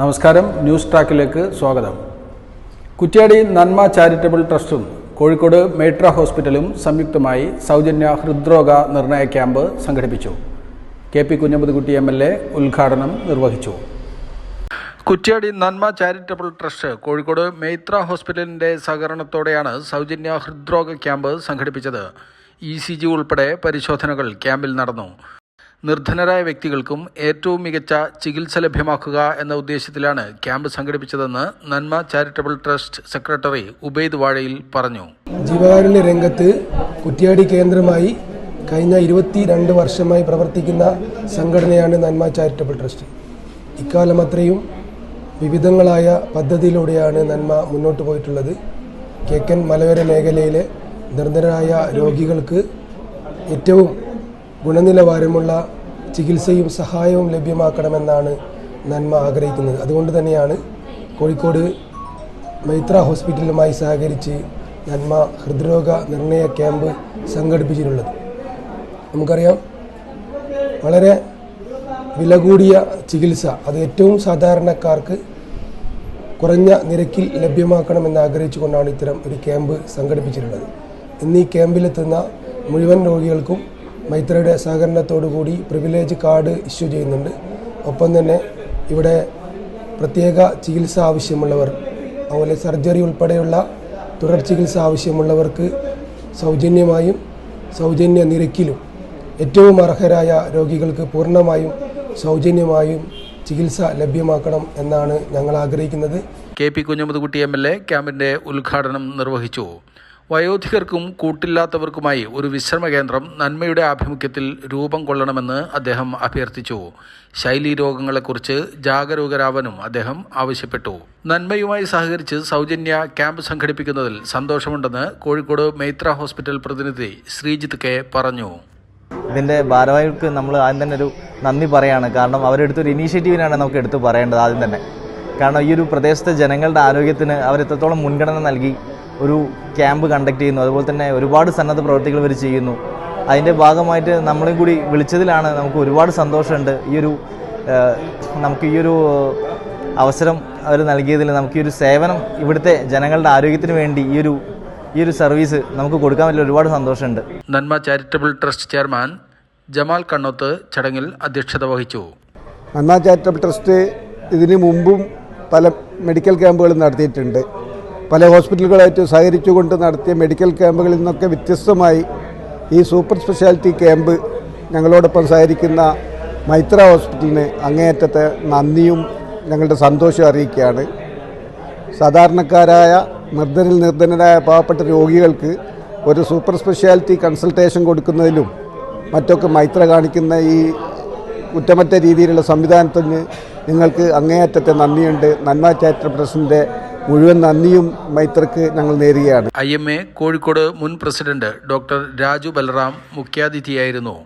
നമസ്കാരം ന്യൂസ് ട്രാക്കിലേക്ക് സ്വാഗതം. കുറ്റ്യാടി നന്മ ചാരിറ്റബിൾ ട്രസ്റ്റും കോഴിക്കോട് മേട്ര ഹോസ്പിറ്റലും സംയുക്തമായി സൗജന്യ ഹൃദ്രോഗ നിർണയ ക്യാമ്പ് സംഘടിപ്പിച്ചു. K P Kunhambathikutty M L A ഉദ്ഘാടനം നിർവഹിച്ചു. കുറ്റ്യാടി നന്മ ചാരിറ്റബിൾ ട്രസ്റ്റ് കോഴിക്കോട് മേത്ര ഹോസ്പിറ്റലിന്റെ സഹകരണത്തോടെയാണ് സൗജന്യ ഹൃദ്രോഗ ക്യാമ്പ് സംഘടിപ്പിച്ചത്. ഇ സി ജി ഉൾപ്പെടെ പരിശോധനകൾ ക്യാമ്പിൽ നടന്നു. നിർധനരായ വ്യക്തികൾക്കും ഏറ്റവും മികച്ച ചികിത്സ ലഭ്യമാക്കുക എന്ന ഉദ്ദേശത്തിലാണ് ക്യാമ്പ് സംഘടിപ്പിച്ചതെന്ന് നന്മ ചാരിറ്റബിൾ ട്രസ്റ്റ് സെക്രട്ടറി ഉബൈദ് വാഴയിൽ പറഞ്ഞു. ജീവകാരുണ്യ രംഗത്ത് കുറ്റ്യാടി കേന്ദ്രമായി കഴിഞ്ഞ ഇരുപത്തി രണ്ട് വർഷമായി പ്രവർത്തിക്കുന്ന സംഘടനയാണ് നന്മ ചാരിറ്റബിൾ ട്രസ്റ്റ്. ഇക്കാലം അത്രയും വിവിധങ്ങളായ പദ്ധതിയിലൂടെയാണ് നന്മ മുന്നോട്ട് പോയിട്ടുള്ളത്. കിഴക്കൻ മലയോര മേഖലയിലെ നിർധനരായ രോഗികൾക്ക് ഏറ്റവും ഗുണനിലവാരമുള്ള ചികിത്സയും സഹായവും ലഭ്യമാക്കണമെന്നാണ് നന്മ ആഗ്രഹിക്കുന്നത്. അതുകൊണ്ട് തന്നെയാണ് കോഴിക്കോട് മൈത്ര ഹോസ്പിറ്റലുമായി സഹകരിച്ച് നന്മ ഹൃദ്രോഗ നിർണയ ക്യാമ്പ് സംഘടിപ്പിച്ചിട്ടുള്ളത്. നമുക്കറിയാം വളരെ വില കൂടിയ ചികിത്സ അത് ഏറ്റവും സാധാരണക്കാർക്ക് കുറഞ്ഞ നിരക്കിൽ ലഭ്യമാക്കണമെന്ന് ആഗ്രഹിച്ചുകൊണ്ടാണ് ഇത്തരം ഒരു ക്യാമ്പ് സംഘടിപ്പിച്ചിട്ടുള്ളത്. ഇന്ന് ഈ ക്യാമ്പിലെത്തുന്ന മുഴുവൻ രോഗികൾക്കും മൈത്രയുടെ സഹകരണത്തോടുകൂടി പ്രിവിലേജ് കാർഡ് ഇഷ്യൂ ചെയ്യുന്നുണ്ട്. ഒപ്പം തന്നെ ഇവിടെ പ്രത്യേക ചികിത്സ ആവശ്യമുള്ളവർ അതുപോലെ സർജറി ഉൾപ്പെടെയുള്ള തുടർ ചികിത്സ ആവശ്യമുള്ളവർക്ക് സൗജന്യമായും സൗജന്യ നിരക്കിലും ഏറ്റവും അർഹരായ രോഗികൾക്ക് പൂർണമായും സൗജന്യമായും ചികിത്സ ലഭ്യമാക്കണം എന്നാണ് ഞങ്ങൾ ആഗ്രഹിക്കുന്നത്. K P Kunhammadkutty M L A ക്യാമ്പിന്റെ ഉദ്ഘാടനം നിർവഹിച്ചു. വയോധികർക്കും കൂട്ടില്ലാത്തവർക്കുമായി ഒരു വിശ്രമ കേന്ദ്രം നന്മയുടെ ആഭിമുഖ്യത്തിൽ രൂപം കൊള്ളണമെന്ന് അദ്ദേഹം അഭ്യർത്ഥിച്ചു. ശൈലീരോഗങ്ങളെക്കുറിച്ച് ജാഗരൂകരാവാനും അദ്ദേഹം ആവശ്യപ്പെട്ടു. നന്മയുമായി സഹകരിച്ച് സൗജന്യ ക്യാമ്പ് സംഘടിപ്പിക്കുന്നതിൽ സന്തോഷമുണ്ടെന്ന് കോഴിക്കോട് മൈത്ര ഹോസ്പിറ്റൽ പ്രതിനിധി ശ്രീജിത്ത് കെ പറഞ്ഞു. ഇതിന്റെ ഭാരവാഹികൾക്ക് നമ്മൾ ആദ്യം തന്നെ ഒരു നന്ദി പറയാണ്. കാരണം അവരെടുത്തൊരു ഇനീഷ്യേറ്റീവിനാണ് നമുക്ക് എടുത്തു പറയേണ്ടത് ആദ്യം തന്നെ. കാരണം ഈ ഒരു പ്രദേശത്തെ ജനങ്ങളുടെ ആരോഗ്യത്തിന് അവർ എത്രത്തോളം മുൻഗണന നൽകി ഒരു ക്യാമ്പ് കണ്ടക്ട് ചെയ്യുന്നു. അതുപോലെ തന്നെ ഒരുപാട് സന്നദ്ധ പ്രവർത്തികൾ ഇവർ ചെയ്യുന്നു. അതിന്റെ ഭാഗമായിട്ട് നമ്മളെയും കൂടി വിളിച്ചതിലാണ് നമുക്ക് ഒരുപാട് സന്തോഷമുണ്ട്. ഈ ഒരു നമുക്ക് ഈ ഒരു അവസരം അവർ നൽകിയതിൽ നമുക്ക് ഈ ഒരു സേവനം ഇവിടുത്തെ ജനങ്ങളുടെ ആരോഗ്യത്തിന് വേണ്ടി ഈ ഒരു ഈ ഒരു സർവീസ് നമുക്ക് കൊടുക്കാൻ പറ്റിയ ഒരുപാട് സന്തോഷമുണ്ട്. Nanma charitable trust chairman Jamal Kannoth ചടങ്ങിൽ അധ്യക്ഷത വഹിച്ചു. നന്മ ചാരിറ്റബിൾ ട്രസ്റ്റ് ഇതിനു മുമ്പും പല മെഡിക്കൽ ക്യാമ്പുകളും നടത്തിയിട്ടുണ്ട്. പല ഹോസ്പിറ്റലുകളായിട്ട് സഹകരിച്ചുകൊണ്ട് നടത്തിയ മെഡിക്കൽ ക്യാമ്പുകളിൽ നിന്നൊക്കെ വ്യത്യസ്തമായി ഈ സൂപ്പർ സ്പെഷ്യാലിറ്റി ക്യാമ്പ് ഞങ്ങളോടൊപ്പം സഹകരിക്കുന്ന മൈത്ര ഹോസ്പിറ്റലിന് അങ്ങേയറ്റത്തെ നന്ദിയും ഞങ്ങളുടെ സന്തോഷവും അറിയിക്കുകയാണ്. സാധാരണക്കാരായ നിർദ്ധനിൽ നിർദ്ധനരായ പാവപ്പെട്ട രോഗികൾക്ക് ഒരു സൂപ്പർ സ്പെഷ്യാലിറ്റി കൺസൾട്ടേഷൻ കൊടുക്കുന്നതിലും മറ്റൊക്കെ മൈത്ര കാണിക്കുന്ന ഈ കുറ്റമറ്റ രീതിയിലുള്ള സംവിധാനത്തിന് നിങ്ങൾക്ക് അങ്ങേയറ്റത്തെ നന്ദിയുണ്ട്. നന്മ ചാരിറ്റബിൾ ട്രസ്റ്റിന്റെ മുഴുവൻ നന്ദിയും മൈത്രക്ക് ഞങ്ങൾ നേരുകയാണ്. ഐ എം എ കോഴിക്കോട് മുൻ പ്രസിഡന്റ് ഡോക്ടർ രാജു ബലറാം മുഖ്യാതിഥിയായിരുന്നു.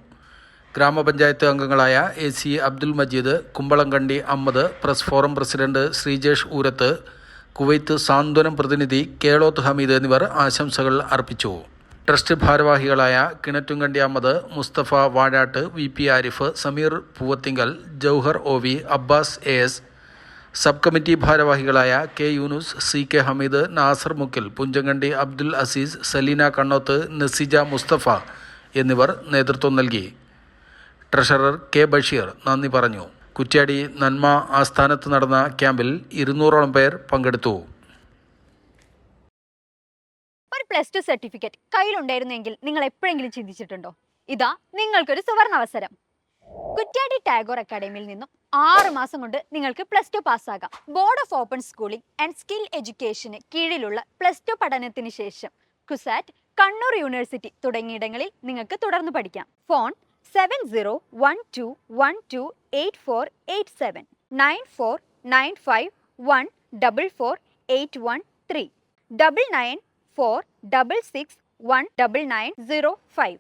ഗ്രാമപഞ്ചായത്ത് അംഗങ്ങളായ A C Abdul Majeed Kumbalamkandi Ammad press forum president Sreejesh Oorath Kuwait Santhwanam പ്രതിനിധി കേളോത്ത് ഹമീദ് എന്നിവർ ആശംസകൾ അർപ്പിച്ചു. ട്രസ്റ്റ് ഭാരവാഹികളായ Kinattumkandi Ahammad Musthafa Vazhatt V P Arif Sameer Poovathinkal Jauhar O V Abbas A S sub committee ഭാരവാഹികളായ K Yunus C K Hameed Nasar Mukkil Punchankandi Abdul Azeez Salina Kannoth Nasija Musthafa എന്നിവർ നേതൃത്വം നൽകി. Treasurer K Basheer നന്ദി പറഞ്ഞു. കുറ്റ്യാടി നന്മ ആസ്ഥാനത്ത് നടന്ന ക്യാമ്പിൽ ഇരുന്നൂറോളം പേർ പങ്കെടുത്തു. ഒരു പ്ലസ് ടു സർട്ടിഫിക്കറ്റ് കയ്യിലുണ്ടായിരുന്നെങ്കിൽ നിങ്ങൾ എപ്പോഴെങ്കിലും ചിന്തിച്ചിട്ടുണ്ടോ? ഇതാ നിങ്ങൾക്കൊരു സുവർണ അവസരം. കുറ്റ്യാടി ടാഗോർ അക്കാഡമിയിൽ നിന്നും ആറ് മാസം കൊണ്ട് നിങ്ങൾക്ക് plus two പാസ്സാകാം board of open schooling and skill എഡ്യൂക്കേഷന് കീഴിലുള്ള പ്ലസ് ടു പഠനത്തിന് ശേഷം കുസാറ്റ് കണ്ണൂർ യൂണിവേഴ്സിറ്റി തുടങ്ങിയിടങ്ങളിൽ നിങ്ങൾക്ക് തുടർന്ന് പഠിക്കാം. Phone seven zero one two one two eight four eight seven nine four nine five one double four eight one three double nine four double six one double nine zero five